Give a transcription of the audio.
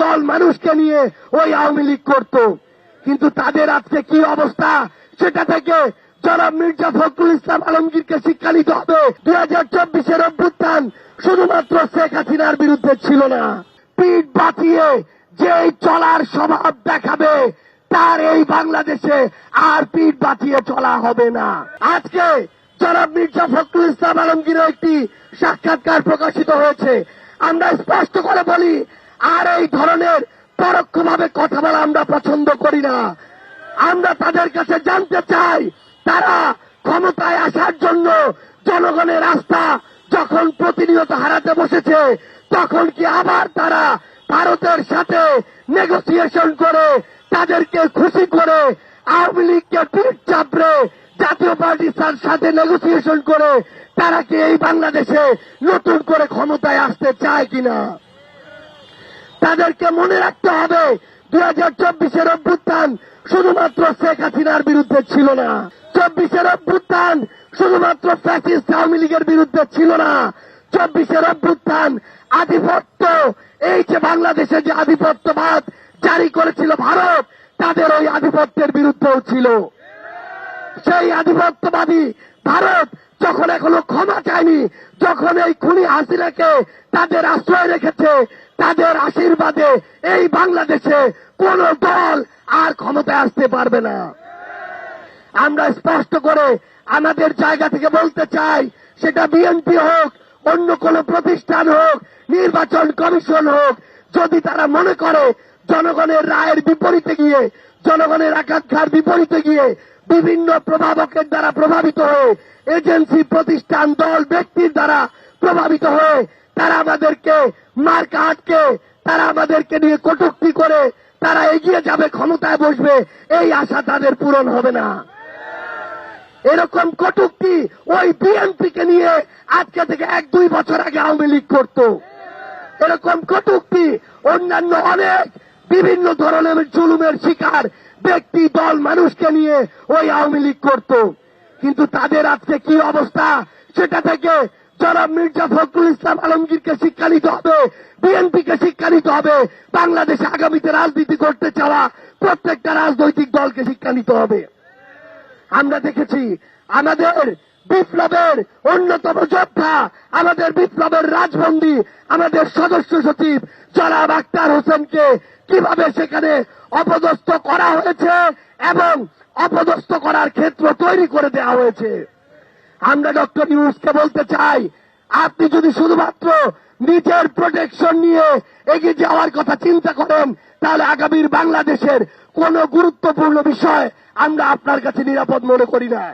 দল মানুষকে নিয়ে ওই আওয়ামী লীগ করত। কিন্তু তাদের আজকে কি অবস্থা? সেটা থেকে জনাব মির্জা ফখরুল ইসলাম আলমগীরকে শিক্ষা নিতে হবে। দুই হাজার চব্বিশের অভ্যুত্থান শুধুমাত্র শেখ হাসিনার বিরুদ্ধে ছিল না। পিঠ বাঁচিয়ে যে চলার স্বভাব দেখাবে, তার এই বাংলাদেশে আর পিঠ বাঁচিয়ে চলা হবে না। আজকে জনাব মির্জা ফখরুল ইসলাম আলমগীরের একটি সাক্ষাৎকার প্রকাশিত হয়েছে। আমরা স্পষ্ট করে বলি আর এই ধরনের পরোক্ষভাবে কথা বলা আমরা পছন্দ করি না। আমরা তাদের কাছে জানতে চাই, তারা ক্ষমতায় আসার জন্য জনগণের আস্থা যখন প্রতিনিয়ত হারাতে বসেছে, তখন কি আবার তারা ভারতের সাথে নেগোসিয়েশন করে তাদেরকে খুশি করে আওয়ামী লীগকে পিঠ চাপড়ে জাতীয় পার্টির সাথে নেগোসিয়েশন করে তারা কি এই বাংলাদেশে নতুন করে ক্ষমতায় আসতে চায় কিনা? তাদেরকে মনে রাখতে হবে দুই হাজার চব্বিশের অভ্যুত্থান শুধুমাত্র শেখ হাসিনার বিরুদ্ধে ছিল না। চব্বিশের অভ্যুত্থান শুধুমাত্র ফ্যাসিস্ট আওয়ামী লীগের বিরুদ্ধে ছিল না। চব্বিশের অভ্যুত্থান আধিপত্য, এই যে বাংলাদেশে যে আধিপত্যবাদ জারি করেছিল ভারত, তাদের ওই আধিপত্যের বিরুদ্ধেও ছিল। সেই আধিপত্যবাদী ভারত যখন এখনও ক্ষমা চায়নি, যখন এই খুনি হাসিনাকে তাদের আশ্রয় রেখেছে, তাদের আশীর্বাদে এই বাংলাদেশে কোন দল আর ক্ষমতায় আসতে পারবে না। আমরা স্পষ্ট করে আমাদের জায়গা থেকে বলতে চাই, সেটা বিএনপি হোক, অন্য কোন প্রতিষ্ঠান হোক, নির্বাচন কমিশন হোক, যদি তারা মনে করে, জনগণের রায়ের বিপরীতে গিয়ে, জনগণের আকাঙ্ক্ষার বিপরীতে গিয়ে বিভিন্ন প্রভাবকের দ্বারা প্রভাবিত হয়ে এজেন্সি, প্রতিষ্ঠান, দল, ব্যক্তির দ্বারা প্রভাবিত হয়ে তারা আমাদেরকে মার্কা আটকে, তারা আমাদেরকে নিয়ে কটুক্তি করে, তারা এগিয়ে যাবে, ক্ষমতায় বসবে, এই আশা তাদের পূরণ হবে না। এরকম কটুক্তি ওই বিএনপি কে নিয়ে আজকে থেকে এক, দুই বছর আগে আওয়ামী লীগ করত। এরকম কটুক্তি অন্যান্য অনেক বিভিন্ন ধরনের জুলুমের শিকার ব্যক্তি দল মানুষকে নিয়ে ওই আওয়ামী লীগ করত। কিন্তু তাদের আজকে কি অবস্থা? সেটা থেকে যারা মির্জা ফখরুল ইসলাম আলমগীরকে শিক্ষা নিতে হবে, বিএনপিকে শিক্ষা নিতে হবে, বাংলাদেশে আগামীতে রাজনীতি করতে চাওয়া প্রত্যেকটা রাজনৈতিক দলকে শিক্ষা নিতে হবে। আমরা দেখেছি, আমাদের বিপ্লবের অন্যতম যোদ্ধা, আমাদের বিপ্লবের রাজবন্দী, আমাদের সদস্য সচিব জনাব আক্তার হোসেনকে কীভাবে সেখানে অপদস্থ করা হয়েছে এবং অপদস্থ করার ক্ষেত্র তৈরি করে দেওয়া হয়েছে? আমরা ডক্টর ইউনুসকে বলতে চাই, আপনি যদি শুধুমাত্র নিজের প্রোটেকশন নিয়ে এগিয়ে যাওয়ার কথা চিন্তা করেন, তাহলে আগামীর বাংলাদেশের কোন গুরুত্বপূর্ণ বিষয় আমরা আপনার কাছে নিরাপদ মনে করি না।